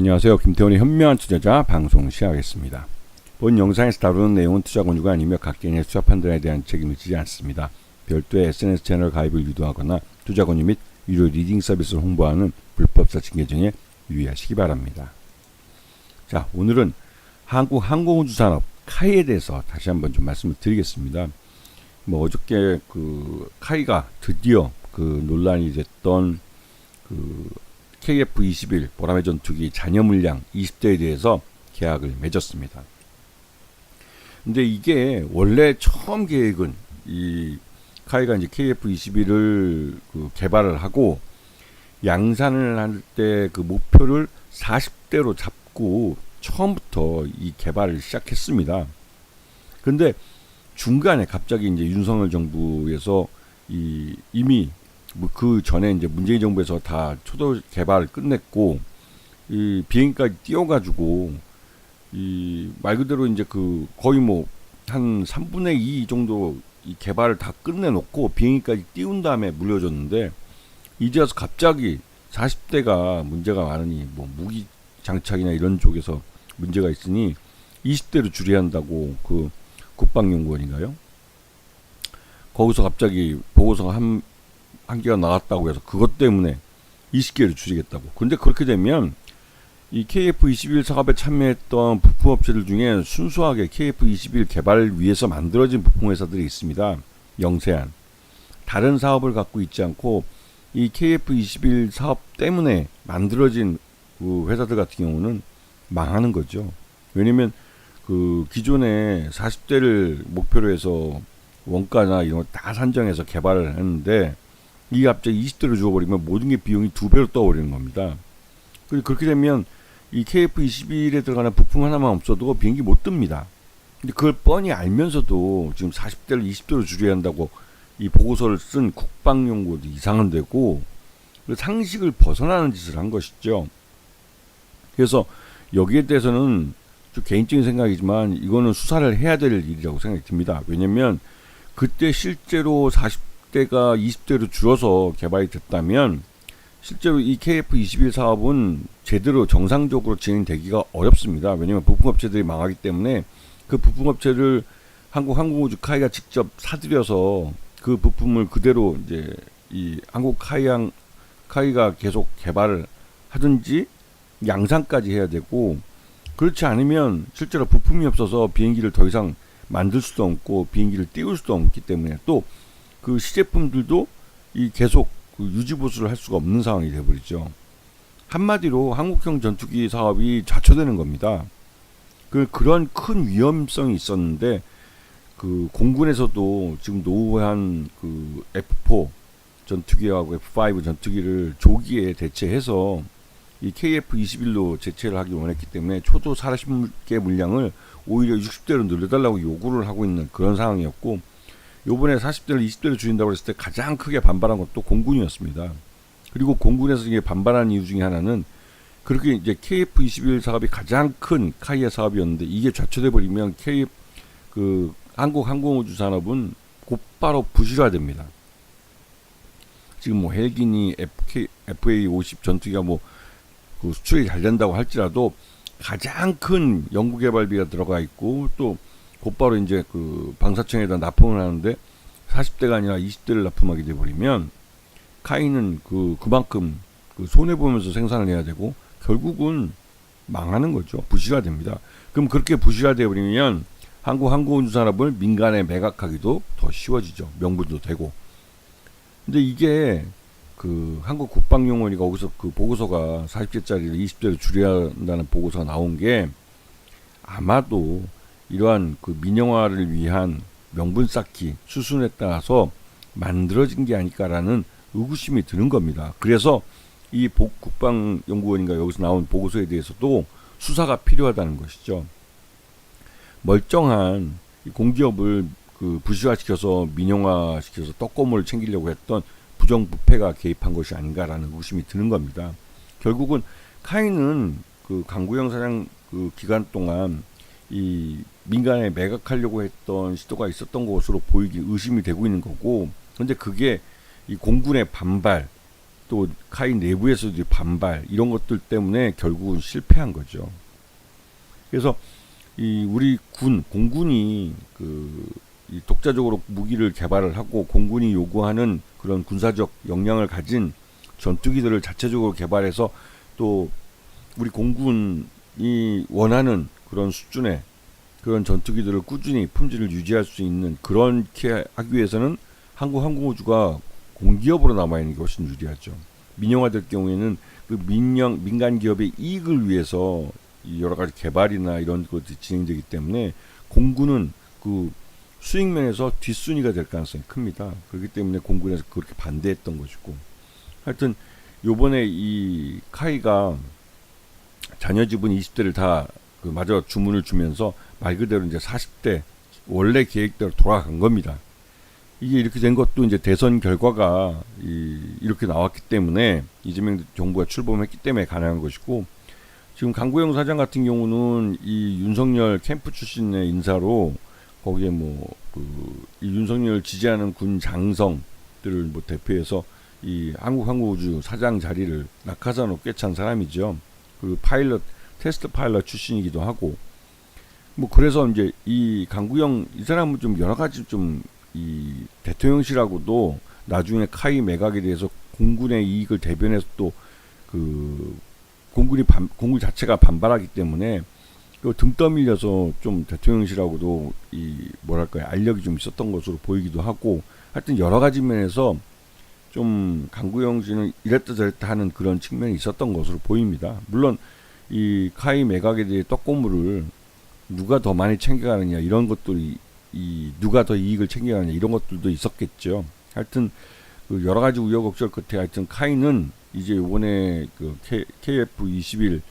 안녕하세요. 김태원의 현명한 투자자 방송 시작하겠습니다. 본 영상에서 다루는 내용은 투자 권유가 아니며 각 개인의 투자 판단에 대한 책임을 지지 않습니다. 별도의 SNS 채널 가입을 유도하거나 투자 권유 및 유료 리딩 서비스를 홍보하는 불법사 징계정에 유의하시기 바랍니다. 자, 오늘은 한국 항공우주 산업 카이에 대해서 다시 한번 좀 말씀을 드리겠습니다. 뭐 어저께 그 카이가 드디어 그 논란이 됐던 그 KF-21 보라매 전투기 잔여 물량 20대에 대해서 계약을 맺었습니다. 근데 이게 원래 처음 계획은 이 카이가 이제 KF-21을 그 개발을 하고 양산을 할 때 그 목표를 40대로 잡고 처음부터 이 개발을 시작했습니다. 근데 중간에 갑자기 이제 윤석열 정부에서 이 이미 뭐 그 전에 이제 문재인 정부에서 다 초도 개발을 끝냈고 이 비행기까지 띄워가지고 이 말 그대로 이제 그 거의 뭐 한 3분의 2 정도 이 개발을 다 끝내놓고 비행기까지 띄운 다음에 물려줬는데 이제 와서 갑자기 40대가 문제가 많으니 뭐 무기 장착이나 이런 쪽에서 문제가 있으니 20대로 줄여야 한다고 그 국방연구원인가요? 거기서 갑자기 보고서가 한, 한 개가 나왔다고 해서 그것 때문에 20개를 줄이겠다고. 근데 그렇게 되면 이 KF21 사업에 참여했던 부품업체들 중에 순수하게 KF21 개발을 위해서 만들어진 부품회사들이 있습니다. 영세한. 다른 사업을 갖고 있지 않고 이 KF21 사업 때문에 만들어진 그 회사들 같은 경우는 망하는 거죠. 왜냐면 그 기존에 40대를 목표로 해서 원가나 이런 거 다 산정해서 개발을 했는데 이게 갑자기 20대로 주어버리면 모든 게 비용이 두 배로 떠버리는 겁니다. 그리고 그렇게 되면 이 KF21에 들어가는 부품 하나만 없어도 비행기 못 뜹니다. 근데 그걸 뻔히 알면서도 지금 40대를 20대로 줄여야 한다고 이 보고서를 쓴 국방연구도 이상한 데고 상식을 벗어나는 짓을 한 것이죠. 그래서 여기에 대해서는 좀 개인적인 생각이지만 이거는 수사를 해야 될 일이라고 생각이 듭니다. 왜냐면 그때 실제로 40 대가 20대로 줄어서 개발이 됐다면 실제로 이 KF21 사업은 제대로 정상적으로 진행되기가 어렵습니다. 왜냐면 부품업체들이 망하기 때문에 그 부품업체를 한국 항공우주 카이가 직접 사들여서 그 부품을 그대로 이제 이 한국 카이항 카이가 계속 개발을 하든지 양산까지 해야 되고 그렇지 않으면 실제로 부품이 없어서 비행기를 더 이상 만들 수도 없고 비행기를 띄울 수도 없기 때문에 또 그 시제품들도 이 계속 그 유지 보수를 할 수가 없는 상황이 되어버리죠. 한마디로 한국형 전투기 사업이 좌초되는 겁니다. 그 그런 큰 위험성이 있었는데 그 공군에서도 지금 노후한 그 F4 전투기하고 F5 전투기를 조기에 대체해서 이 KF21로 제체를 하기 원했기 때문에 초도 40개 물량을 오히려 60대로 늘려달라고 요구를 하고 있는 그런 상황이었고 요번에 40대를 20대로 줄인다고 했을 때 가장 크게 반발한 것도 공군이었습니다. 그리고 공군에서 이게 반발한 이유 중에 하나는 그렇게 이제 KF21 사업이 가장 큰 카이아 사업이었는데 이게 좌초돼 버리면 KF 그 한국 항공우주 산업은 곧바로 부실화됩니다. 지금 뭐 헬기니 FK, FA50 전투기가 뭐 그 수출이 잘 된다고 할지라도 가장 큰 연구개발비가 들어가 있고 또 곧바로 이제 그 방사청에다 납품을 하는데 40대가 아니라 20대를 납품하게 돼 버리면 카이는 그 그만큼 그 손해 보면서 생산을 해야 되고 결국은 망하는 거죠. 부실화됩니다. 그럼 그렇게 부실화돼 버리면 한국 항공우주 산업을 민간에 매각하기도 더 쉬워지죠. 명분도 되고. 근데 이게 그 한국 국방용원이 거기서 그 보고서가 40개짜리를 20대로 줄여야 한다는 보고서가 나온 게 아마도 이러한 그 민영화를 위한 명분 쌓기 수순에 따라서 만들어진 게 아닐까라는 의구심이 드는 겁니다. 그래서 이 국방연구원인가 여기서 나온 보고서에 대해서도 수사가 필요하다는 것이죠. 멀쩡한 공기업을 그 부실화시켜서 민영화시켜서 떡고물 챙기려고 했던 부정부패가 개입한 것이 아닌가라는 의심이 드는 겁니다. 결국은 카이는 그 강구영 사장 그 기간 동안 이 민간에 매각하려고 했던 시도가 있었던 것으로 보이기 의심이 되고 있는 거고 근데 그게 이 공군의 반발 또 카이 내부에서도 반발 이런 것들 때문에 결국은 실패한 거죠. 그래서 이 우리 군 공군이 그이 독자적으로 무기를 개발을 하고 공군이 요구하는 그런 군사적 역량을 가진 전투기들을 자체적으로 개발해서 또 우리 공군 이 원하는 그런 수준의 그런 전투기들을 꾸준히 품질을 유지할 수 있는 그렇게 하기 위해서는 한국 항공우주가 공기업으로 남아 있는 게 훨씬 유리하죠. 민영화될 경우에는 그 민영 민간 기업의 이익을 위해서 이 여러 가지 개발이나 이런 것들이 진행되기 때문에 공군은 그 수익 면에서 뒷순위가 될 가능성이 큽니다. 그렇기 때문에 공군에서 그렇게 반대했던 것이고 하여튼 요번에 이 카이가 자녀 지분 20대를 다 그 마저 주문을 주면서 말 그대로 이제 40대 원래 계획대로 돌아간 겁니다. 이게 이렇게 된 것도 이제 대선 결과가 이, 이렇게 나왔기 때문에 이재명 정부가 출범했기 때문에 가능한 것이고 지금 강구영 사장 같은 경우는 이 윤석열 캠프 출신의 인사로 거기에 뭐그 윤석열 지지하는 군 장성들을 뭐 대표해서 이 한국 항공우주 사장 자리를 낙하산으로 꿰찬 사람이죠. 그리고 파일럿 테스트 파일럿 출신이기도 하고. 뭐 그래서 이제 이 강구영 이 사람은 좀 여러 가지 좀 이 대통령실하고도 나중에 카이 매각에 대해서 공군의 이익을 대변해서 또 그 공군이 반, 공군 자체가 반발하기 때문에 그등 떠밀려서 좀 대통령실하고도 이 뭐랄까요? 알력이 좀 있었던 것으로 보이기도 하고 하여튼 여러 가지 면에서 좀 강구영 씨는 이랬다 저랬다 하는 그런 측면이 있었던 것으로 보입니다. 물론 이 카이 매각에 대해 떡고물을 누가 더 많이 챙겨가느냐 이런 것들이 이 누가 더 이익을 챙겨가느냐 이런 것들도 있었겠죠. 하여튼 그 여러 가지 우여곡절 끝에 하여튼 카이는 이제 이번에 그 KF 21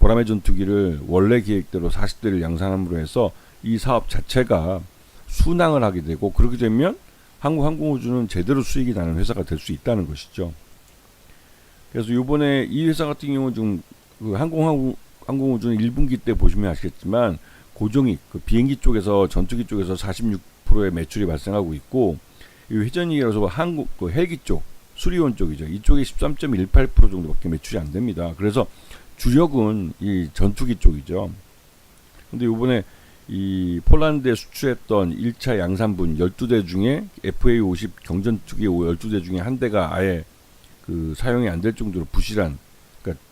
보라매 전투기를 원래 계획대로 40대를 양산함으로 해서 이 사업 자체가 순항을 하게 되고 그렇게 되면 한국 항공우주는 제대로 수익이 나는 회사가 될 수 있다는 것이죠. 그래서 이번에 이 회사 같은 경우는 좀그 항공 항공우주는 1분기 때 보시면 아시겠지만 고정익 그 비행기 쪽에서 전투기 쪽에서 46%의 매출이 발생하고 있고 이 회전이라서 한국 그 헬기 쪽 수리원 쪽이죠. 이쪽에 13.18% 정도밖에 매출이 안 됩니다. 그래서 주력은 이 전투기 쪽이죠. 근데 이번에 이 폴란드에 수출했던 1차 양산분 12대 중에 FA50 경전투기 12대 중에 한 대가 아예 그 사용이 안 될 정도로 부실한 그러니까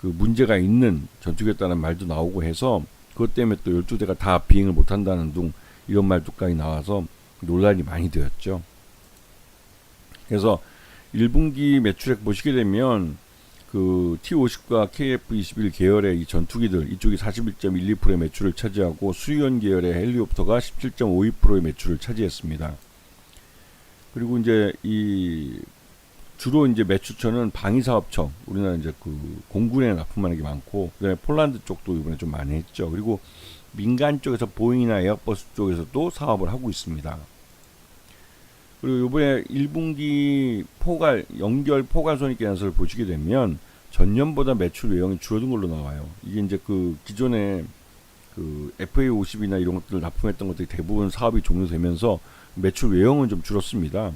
그 문제가 있는 전투기였다는 말도 나오고 해서 그것 때문에 또 12대가 다 비행을 못 한다는 둥 이런 말도까지 나와서 논란이 많이 되었죠. 그래서 1분기 매출액 보시게 되면 그 T50과 KF21 계열의 이 전투기들 이쪽이 41.12%의 매출을 차지하고 수리원 계열의 헬리콥터가 17.52%의 매출을 차지했습니다. 그리고 이제 이 주로 이제 매출처는 방위사업청 우리나라 이제 그 공군에 납품하는 게 많고 그다음에 폴란드 쪽도 이번에 좀 많이 했죠. 그리고 민간 쪽에서 보잉이나 에어버스 쪽에서도 사업을 하고 있습니다. 그리고 이번에 1분기 포괄 연결 포괄 손익 계산서를 보시게 되면 전년보다 매출 외형이 줄어든 걸로 나와요. 이게 이제 그 기존에 그 FA50이나 이런 것들을 납품했던 것들이 대부분 사업이 종료되면서 매출 외형은 좀 줄었습니다.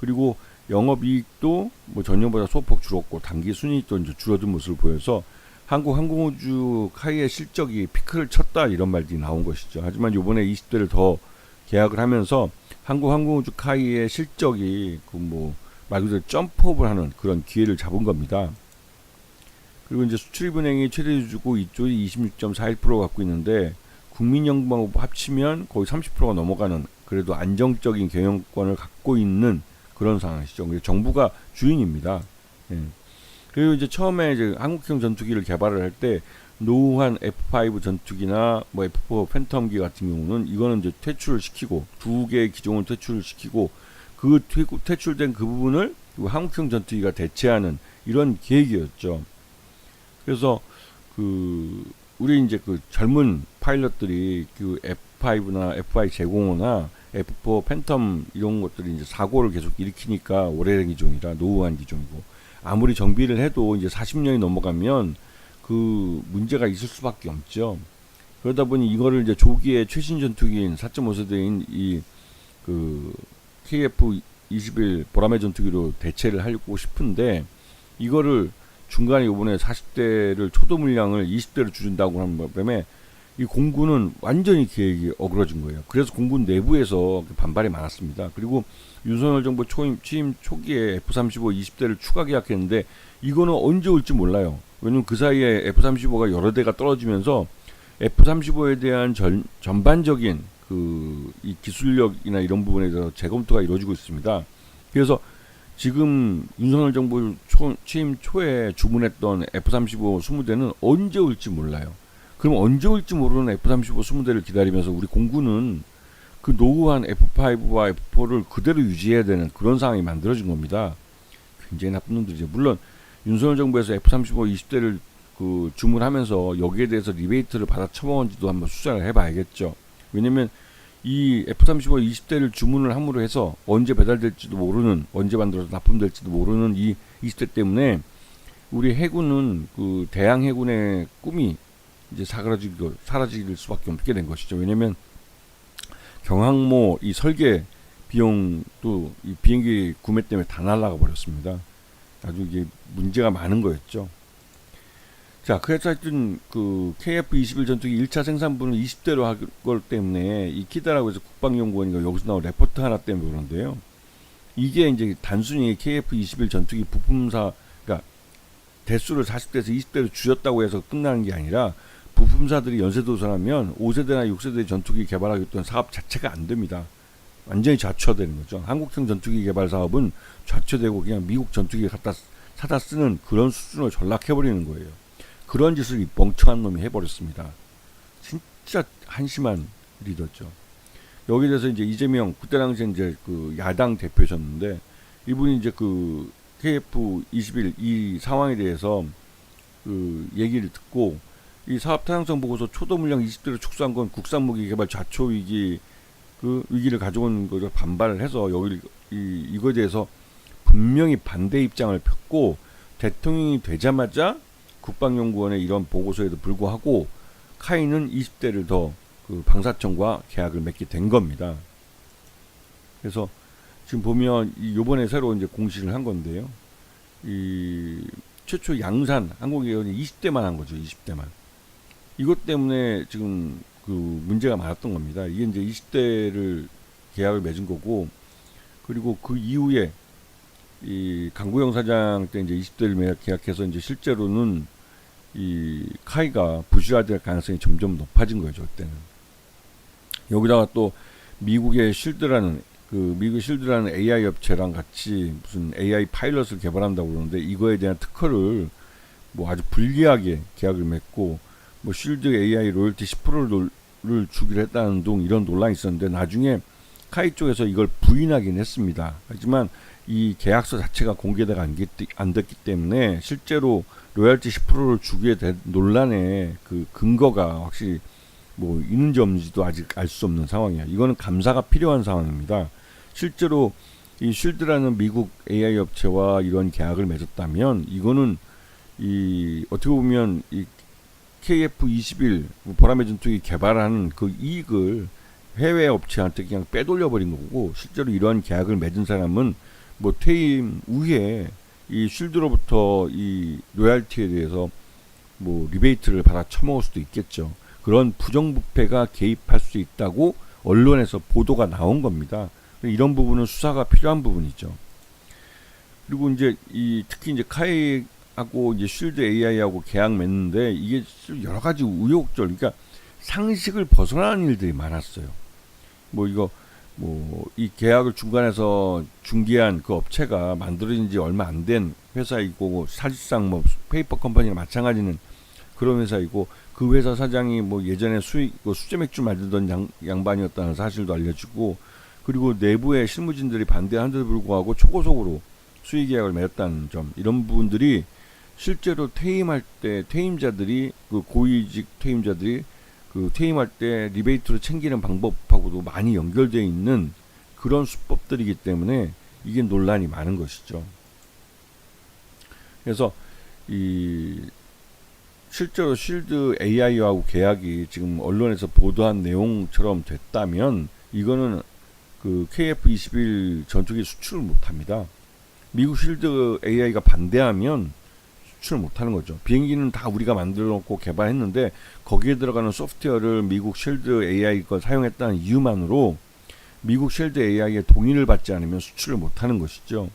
그리고 영업이익도 뭐 전년보다 소폭 줄었고 단기 순이익도 이제 줄어든 모습을 보여서 한국 항공우주 카이의 실적이 피크를 쳤다 이런 말들이 나온 것이죠. 하지만 이번에 20대를 더 계약을 하면서 한국 항공우주 카이의 실적이 그 뭐 말 그대로 점프업을 하는 그런 기회를 잡은 겁니다. 그리고 이제 수출입은행이 최대 주고 이쪽이 26.41% 갖고 있는데 국민연금하고 합치면 거의 30%가 넘어가는 그래도 안정적인 경영권을 갖고 있는 그런 상황이시죠. 그래서 정부가 주인입니다. 예. 그리고 이제 처음에 이제 한국형 전투기를 개발을 할 때 노후한 F5 전투기나 뭐 F4 팬텀기 같은 경우는 이거는 이제 퇴출을 시키고 두 개의 기종을 퇴출을 시키고 그 퇴출된 그 부분을 한국형 전투기가 대체하는 이런 계획이었죠. 그래서 그 우리 이제 그 젊은 파일럿들이 그 F5나 F5 제공호나 F4 팬텀 이런 것들이 이제 사고를 계속 일으키니까 오래된 기종이라 노후한 기종이고 아무리 정비를 해도 이제 40년이 넘어가면 그 문제가 있을 수밖에 없죠. 그러다 보니 이거를 이제 조기에 최신 전투기인 4.5세대인 이 그 KF F-21 보라매 전투기로 대체를 하고 싶은데 이거를 중간에 이번에 40대를 초도 물량을 20대로 줄인다고 하는 바람에 이 공군은 완전히 계획이 어그러진 거예요. 그래서 공군 내부에서 반발이 많았습니다. 그리고 윤석열 정부 초임, 취임 초기에 F-35 20대를 추가 계약했는데 이거는 언제 올지 몰라요. 왜냐면 그 사이에 F-35가 여러 대가 떨어지면서 F-35에 대한 전, 전반적인 그 이 기술력이나 이런 부분에 대해서 재검토가 이루어지고 있습니다. 그래서 지금 윤석열 정부 초, 취임 초에 주문했던 F-35 20대는 언제 올지 몰라요. 그럼 언제 올지 모르는 F-35 20대를 기다리면서 우리 공군은 그 노후한 F5와 F4를 그대로 유지해야 되는 그런 상황이 만들어진 겁니다. 굉장히 나쁜 놈들이죠. 물론 윤석열 정부에서 F-35 20대를 그 주문하면서 여기에 대해서 리베이트를 받아 처먹은지도 한번 수사를 해봐야겠죠. 왜냐면 이 F-35 20대를 주문을 함으로 해서 언제 배달될지도 모르는 언제 만들어서 납품될지도 모르는 이 20대 때문에 우리 해군은 그 대양 해군의 꿈이 이제 사라지고 사라질 수밖에 없게 된 것이죠. 왜냐면 경항모 이 설계 비용도 이 비행기 구매 때문에 다 날라가 버렸습니다. 아주 이게 문제가 많은 거였죠. 자, 그래서 하여튼 그 KF-21 전투기 1차 생산분을 20대로 할 걸 때문에 이 키다라고 해서 국방연구원이 여기서 나온 레포트 하나 때문에 그러는데요. 이게 이제 단순히 KF-21 전투기 부품사 그러니까 대수를 40대에서 20대로 줄였다고 해서 끝나는 게 아니라 부품사들이 연쇄도전하면 5세대나 6세대 전투기 개발하겠다는 사업 자체가 안 됩니다. 완전히 좌초되는 거죠. 한국형 전투기 개발 사업은 좌초되고 그냥 미국 전투기 갖다 사다 쓰는 그런 수준을 전락해버리는 거예요. 그런 짓을 이 멍청한 놈이 해버렸습니다. 진짜 한심한 리더죠. 여기에 대해서 이제 이재명 그때 당시에 이제 그 야당 대표셨는데 이분이 이제 그 KF21 이 상황에 대해서 그 얘기를 듣고 이 사업 타당성 보고서 초도 물량 20대로 축소한 건 국산 무기 개발 좌초 위기 그 위기를 가져온 거를 반발을 해서 여기 이 이거에 대해서 분명히 반대 입장을 폈고 대통령이 되자마자 국방연구원의 이런 보고서에도 불구하고 카이는 20대를 더 그 방사청과 계약을 맺게 된 겁니다. 그래서 지금 보면 이 요번에 새로 이제 공시를 한 건데요. 이 최초 양산 한국예언이 20대만 한 거죠. 20대만. 이것 때문에 지금 그 문제가 많았던 겁니다. 이게 이제 20대를 계약을 맺은 거고 그리고 그 이후에 이 강구영 사장 때 이제 20대를 계약해서 이제 실제로는 이 카이가 부실화될 가능성이 점점 높아진 거죠 그때는 여기다가 또 미국의 실드라는 그 미국 실드라는 AI 업체랑 같이 무슨 AI 파일럿을 개발한다고 그러는데 이거에 대한 특허를 뭐 아주 불리하게 계약을 맺고 뭐 실드 AI 로열티 10%를 주기로 했다는 등 이런 논란이 있었는데 나중에 카이 쪽에서 이걸 부인하긴 했습니다. 하지만 이 계약서 자체가 공개가 안, 안 됐기 때문에 실제로 로열티 10%를 주게 된 논란의 그 근거가 확실히 뭐 있는지 없는지도 아직 알 수 없는 상황이야. 이거는 감사가 필요한 상황입니다. 실제로 이 쉴드라는 미국 AI 업체와 이런 계약을 맺었다면 이거는 이 어떻게 보면 이 KF-21 보라매 전투기 개발하는 그 이익을 해외 업체한테 그냥 빼돌려 버린 거고 실제로 이러한 계약을 맺은 사람은 뭐 퇴임 후에 이 쉴드로부터 이 로얄티에 대해서 뭐 리베이트를 받아 처먹을 수도 있겠죠. 그런 부정부패가 개입할 수 있다고 언론에서 보도가 나온 겁니다. 이런 부분은 수사가 필요한 부분이죠. 그리고 이제 이 특히 이제 카이 하고 이제 쉴드 AI하고 계약 맺는데 이게 여러 가지 우여곡절, 그러니까 상식을 벗어나는 일들이 많았어요. 뭐 이거 뭐 이 계약을 중간에서 중개한 그 업체가 만들어진 지 얼마 안 된 회사이고 사실상 뭐 페이퍼 컴퍼니랑 마찬가지는 그런 회사이고 그 회사 사장이 뭐 예전에 수익 그 수제 맥주 만들던 양, 양반이었다는 사실도 알려지고 그리고 내부의 실무진들이 반대한데도 불구하고 초고속으로 수익 계약을 맺었다는 점 이런 부분들이 실제로 퇴임할 때 퇴임자들이 그 고위직 퇴임자들이 그 퇴임할 때 리베이트로 챙기는 방법하고도 많이 연결되어 있는 그런 수법들이기 때문에 이게 논란이 많은 것이죠. 그래서 이 실제로 실드 AI하고 계약이 지금 언론에서 보도한 내용처럼 됐다면 이거는 그 KF-21 전투기 수출을 못합니다. 미국 실드 AI가 반대하면 수출을 못하는 거죠. 비행기는 다 우리가 만들어 놓고 개발했는데 거기에 들어가는 소프트웨어를 미국 실드 AI 걸 사용했다는 이유만으로 미국 실드 AI의 동의를 받지 않으면 수출을 못하는 것이죠.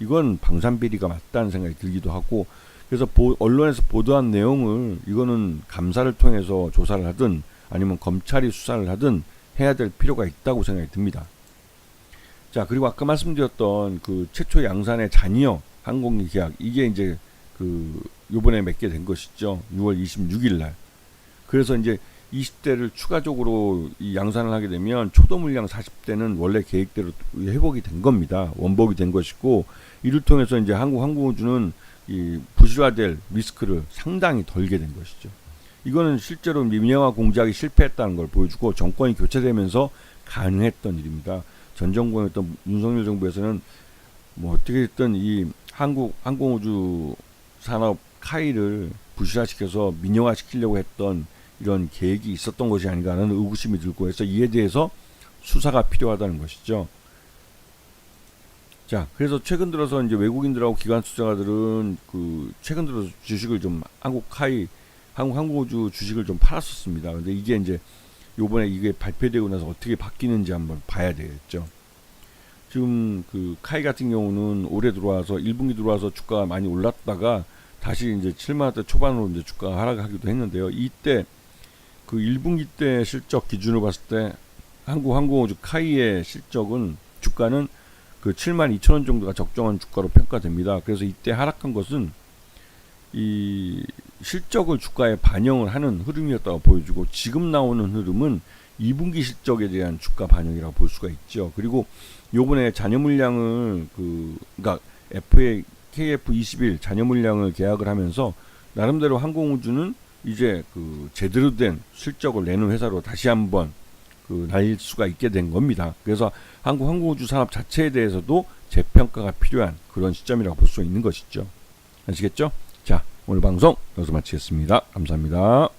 이건 방산 비리가 맞다는 생각이 들기도 하고 그래서 보, 언론에서 보도한 내용을 이거는 감사를 통해서 조사를 하든 아니면 검찰이 수사를 하든 해야 될 필요가 있다고 생각이 듭니다. 자 그리고 아까 말씀드렸던 그 최초 양산의 잔이어 항공기 계약 이게 이제 그 요번에 맺게 된 것이죠. 6월 26일 날. 그래서 이제 20대를 추가적으로 이 양산을 하게 되면 초도 물량 40대는 원래 계획대로 회복이 된 겁니다. 원복이 된 것이고 이를 통해서 이제 한국 항공우주는 이 부실화될 리스크를 상당히 덜게 된 것이죠. 이거는 실제로 민영화 공작이 실패했다는 걸 보여주고 정권이 교체되면서 가능했던 일입니다. 전 정권이었던 윤석열 정부에서는 뭐 어떻게 됐든 이 한국 항공우주 산업 카이를 부실화시켜서 민영화시키려고 했던 이런 계획이 있었던 것이 아닌가 하는 의구심이 들고 해서 이에 대해서 수사가 필요하다는 것이죠. 자, 그래서 최근 들어서 이제 외국인들하고 기관 투자가들은 그 최근 들어서 주식을 좀 한국 카이, 한국 항공우주 주식을 좀 팔았었습니다. 근데 이게 이제 요번에 이게 발표되고 나서 어떻게 바뀌는지 한번 봐야 되겠죠. 지금 그 카이 같은 경우는 올해 들어와서 1분기 들어와서 주가가 많이 올랐다가 다시 이제 7만 원대 초반으로 이제 주가가 하락하기도 했는데요. 이때 그 1분기 때 실적 기준으로 봤을 때 한국 항공우주 카이의 실적은 주가는 그 7만 2천 원 정도가 적정한 주가로 평가됩니다. 그래서 이때 하락한 것은 이 실적을 주가에 반영을 하는 흐름이었다고 보여주고 지금 나오는 흐름은 2분기 실적에 대한 주가 반영이라고 볼 수가 있죠. 그리고 요번에 잔여 물량을 그 그러니까 FA KF21 잔여 물량을 계약을 하면서 나름대로 항공우주는 이제 그 제대로 된 실적을 내는 회사로 다시 한번 그 날릴 수가 있게 된 겁니다. 그래서 한국 항공우주 산업 자체에 대해서도 재평가가 필요한 그런 시점이라고 볼 수 있는 것이죠. 아시겠죠? 자, 오늘 방송 여기서 마치겠습니다. 감사합니다.